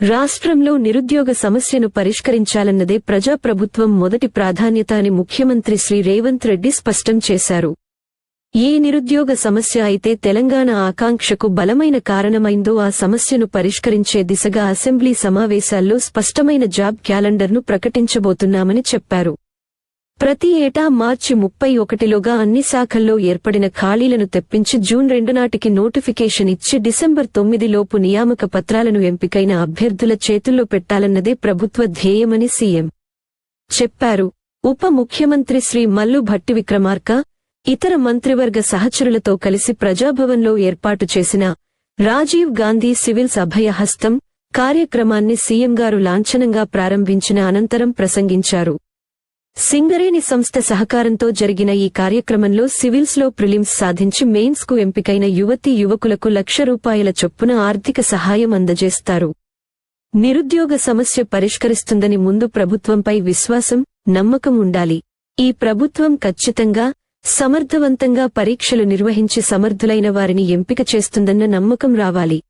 రాష్ట్రంలో నిరుద్యోగ సమస్యను పరిష్కరించాలన్నదే ప్రజాప్రభుత్వం మొదటి ప్రాధాన్యత అని ముఖ్యమంత్రి శ్రీ రేవంత్ రెడ్డి స్పష్టం చేశారు. ఏ నిరుద్యోగ సమస్య అయితే తెలంగాణ ఆకాంక్షకు బలమైన కారణమైందో ఆ సమస్యను పరిష్కరించే దిశగా అసెంబ్లీ సమావేశాల్లో స్పష్టమైన జాబ్ క్యాలెండర్ను ప్రకటించబోతున్నామని చెప్పారు. ప్రతి ఏటా మార్చి ముప్పై ఒకటిలోగా అన్ని శాఖల్లో ఏర్పడిన ఖాళీలను తెప్పించి జూన్ రెండు నాటికి నోటిఫికేషన్ ఇచ్చి డిసెంబర్ తొమ్మిదిలోపు నియామక పత్రాలను ఎంపికైన అభ్యర్థుల చేతుల్లో పెట్టాలన్నదే ప్రభుత్వ ధ్యేయమని సీఎం చెప్పారు. ఉప ముఖ్యమంత్రి శ్రీ మల్లు భట్టి విక్రమార్క ఇతర మంత్రివర్గ సహచరులతో కలిసి ప్రజాభవన్లో ఏర్పాటు చేసిన రాజీవ్ గాంధీ సివిల్స్ అభయహస్తం కార్యక్రమాన్ని సీఎం గారు లాంఛనంగా ప్రారంభించిన అనంతరం ప్రసంగించారు. సింగరేణి సంస్థ సహకారంతో జరిగిన ఈ కార్యక్రమంలో సివిల్స్లో ప్రిలిమ్స్ సాధించి మెయిన్స్కు ఎంపికైన యువతీ యువకులకు లక్ష రూపాయల చొప్పున ఆర్థిక సహాయం అందజేస్తారు. నిరుద్యోగ సమస్య పరిష్కరిస్తుందని ముందు ప్రభుత్వంపై విశ్వాసం నమ్మకం ఉండాలి. ఈ ప్రభుత్వం ఖచ్చితంగా సమర్థవంతంగా పరీక్షలు నిర్వహించి సమర్థులైన వారిని ఎంపిక చేస్తుందన్న నమ్మకం రావాలి.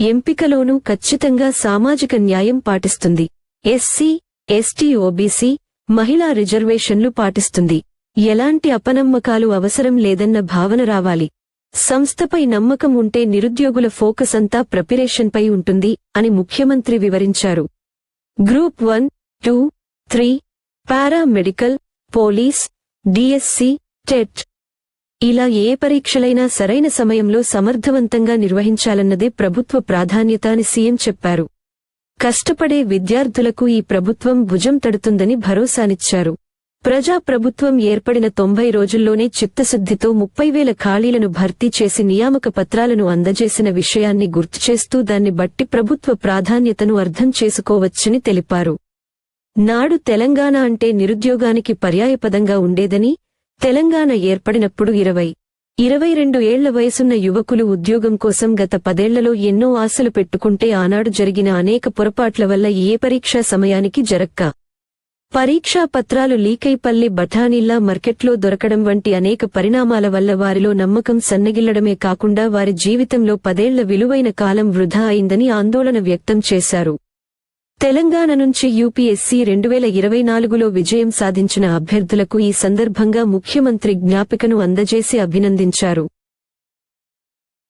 ఎంపికలోనూ ఖచ్చితంగా సామాజిక న్యాయం పాటిస్తుంది. ఎస్సీ ఎస్టీ ఓబీసీ మహిళా రిజర్వేషన్లు పాటిస్తుంది. ఎలాంటి అపనమ్మకాలు అవసరం లేదన్న భావన రావాలి. సంస్థపై నమ్మకం ఉంటే నిరుద్యోగుల ఫోకస్ అంతా ప్రిపరేషన్పై ఉంటుంది అని ముఖ్యమంత్రి వివరించారు. Group one two three paramedical police DSC TET. ఇలా ఏ పరీక్షలైనా సరైన సమయంలో సమర్థవంతంగా నిర్వహించాలన్నదే ప్రభుత్వ ప్రాధాన్యత అని సీఎం చెప్పారు. కష్టపడే విద్యార్థులకు ఈ ప్రభుత్వం భుజం తడుతుందని భరోసానిచ్చారు. ప్రజాప్రభుత్వం ఏర్పడిన తొంభై రోజుల్లోనే చిత్తశుద్ధితో ముప్పై వేల ఖాళీలను భర్తీ చేసి నియామక పత్రాలను అందజేసిన విషయాన్ని గుర్తుచేస్తూ దాన్ని బట్టి ప్రభుత్వ ప్రాధాన్యతను అర్థం చేసుకోవచ్చని తెలిపారు. నాడు తెలంగాణ అంటే నిరుద్యోగానికి పర్యాయపదంగా ఉండేదని తెలంగాణ ఏర్పడినప్పుడు ఇరవై ఇరవై రెండు ఏళ్ళ వయసున్న యువకులు ఉద్యోగం కోసం గత పదేళ్ళలో ఎన్నో ఆశలు పెట్టుకుంటే ఆనాడు జరిగిన అనేక పొరపాట్ల వల్ల ఏ పరీక్షా సమయానికి జరక్క. పరీక్షా పత్రాలు లీకైపల్లి బఠానీల్లా మార్కెట్లో దొరకడం వంటి అనేక పరిణామాల వల్ల వారిలో నమ్మకం సన్నగిల్లడమే కాకుండా వారి జీవితంలో పదేళ్ళ విలువైన కాలం వృధా అయిందని ఆందోళన వ్యక్తం చేశారు. తెలంగాణ నుంచి యూపీఎస్సీ రెండు వేల ఇరవై నాలుగులో విజయం సాధించిన అభ్యర్థులకు ఈ సందర్భంగా ముఖ్యమంత్రి జ్ఞాపికను అందజేసి అభినందించారు.